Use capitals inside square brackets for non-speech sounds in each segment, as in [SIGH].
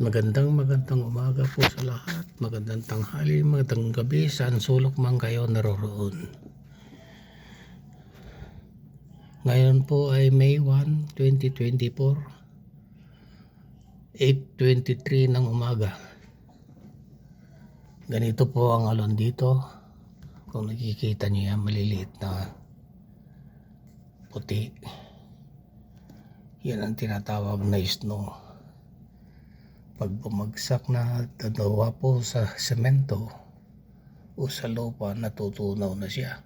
Magandang magandang umaga po sa lahat. Magandang tanghali, magandang gabi. Saan sulok man kayo naroroon. Ngayon po ay May 1, 2024. 8.23 ng umaga. Ganito po ang alon dito. Kung nakikita niyo yan, maliliit na puti. Yan ang tinatawag na snow pag bumagsak na dalawa po sa semento o sa lupa natutunaw na siya.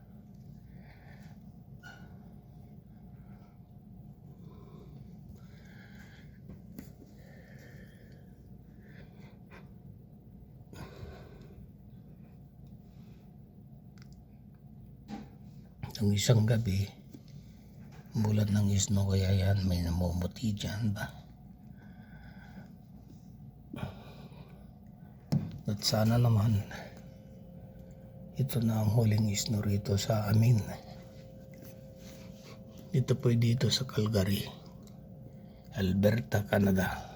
Ang isang gabi, bulat ng isno kaya yan may namumuti dyan ba? Sana naman ito na ang huling isno rito sa amin. Dito po dito sa Calgary, Alberta, Canada.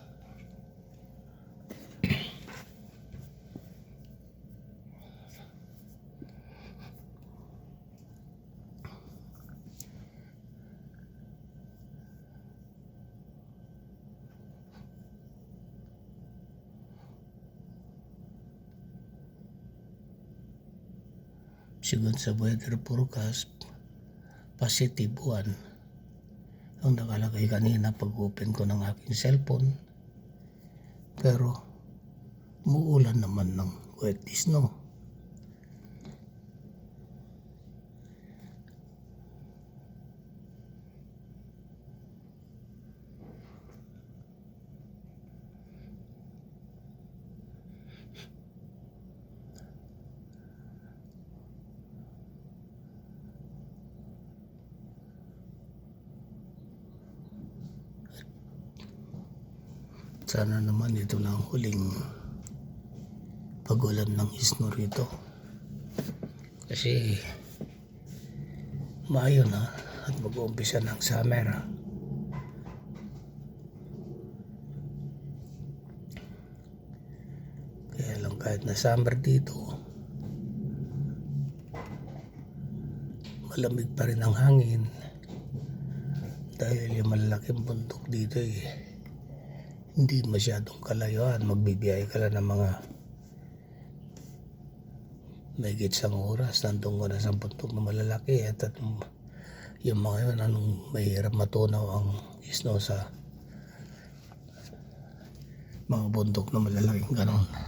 Sigun sa weather forecast, positive 1 ang nakalagay kanina pag open ko ng aking cellphone. Pero, muulan naman ng wet snow. Sana naman ito na ang huling pagulan ng isno rito. Kasi Mayo na at mag-uumpisa ng summer. Kaya lang kahit na summer dito, malamig pa rin ang hangin dahil yung malalaking bundok dito eh hindi masyadong kalayuan. Magbibiyahe ka lang ng mga may sa oras. Nandun ka na sa puntok na malalaki. At, at yung mga yun, anong mahirap matunaw ang snow sa mga bundok na malalaking ganon.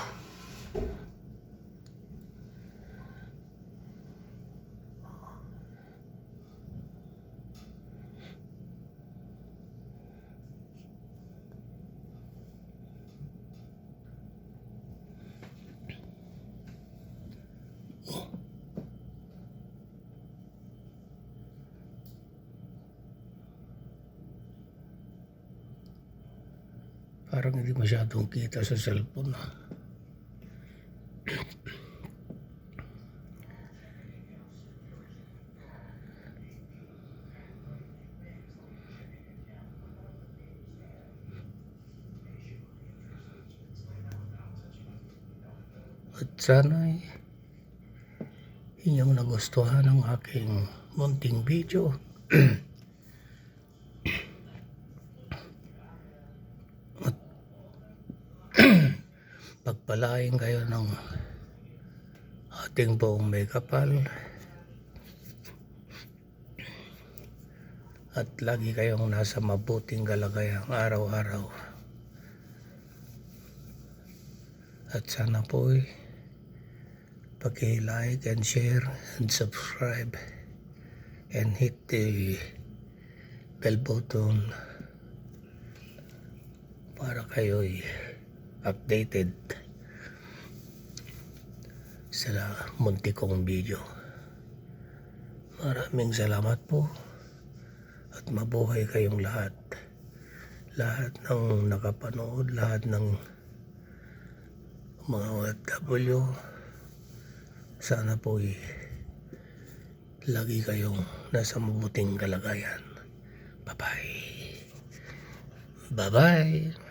Parang hindi masyadong kita sa cellphone. Ah. At sana ay inyong nagustuhan ang aking munting video. [CLEARS THROAT] pagpalain kayo ng ating buong may kapal at lagi kayong nasa mabuting kalagayang araw-araw. At sana po paki-like and share and subscribe. And hit the bell button para kayo'y updated sa munti kong video. Maraming salamat po at mabuhay kayong lahat. Lahat ng nakapanood, lahat ng mga OFW, sana po eh, lagi kayong nasa mabuting kalagayan. Bye-bye. Bye-bye.